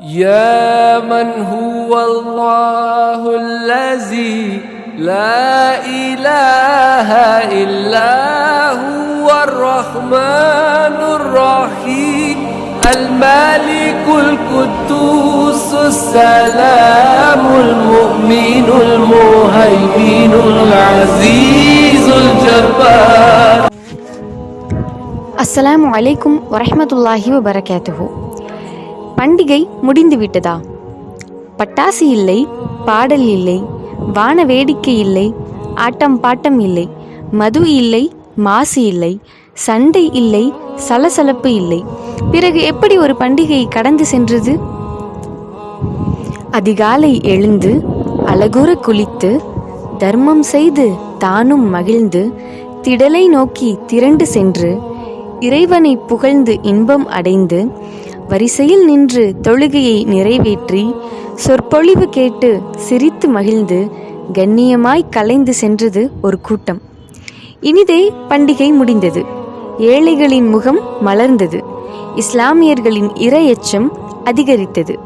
يا من هو الله الذي لا إله إلا هو الرحمن الرحيم الملك القدوس السلام المؤمن المهيمن العزيز الجبار. السلام عليكم ورحمة الله وبركاته. பண்டிகை முடிந்துவிட்டதா பட்டாசு இல்லை பாடல் இல்லை வான வேடிக்கை இல்லை ஆட்டம் பாட்டம் இல்லை மது இல்லை மாசு இல்லை சண்டை இல்லை சலசலப்பு இல்லை. பிறகு எப்படி ஒரு பண்டிகை கடந்து சென்றது? அதிகாலை எழுந்து அழகுற குளித்து தர்மம் செய்து தானும் மகிழ்ந்து திடலை நோக்கி திரண்டு சென்று இறைவனை புகழ்ந்து இன்பம் அடைந்து வரிசையில் நின்று தொழுகையை நிறைவேற்றி சொற்பொழிவு கேட்டு சிரித்து மகிழ்ந்து கண்ணியமாய் கலைந்து சென்றது ஒரு கூட்டம். இனிதே பண்டிகை முடிந்தது. ஏழைகளின் முகம் மலர்ந்தது. இஸ்லாமியர்களின் இரையச்சம் அதிகரித்தது.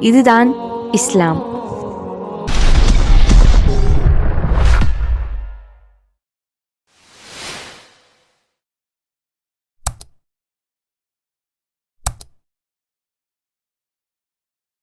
இதுதான் இஸ்லாம்.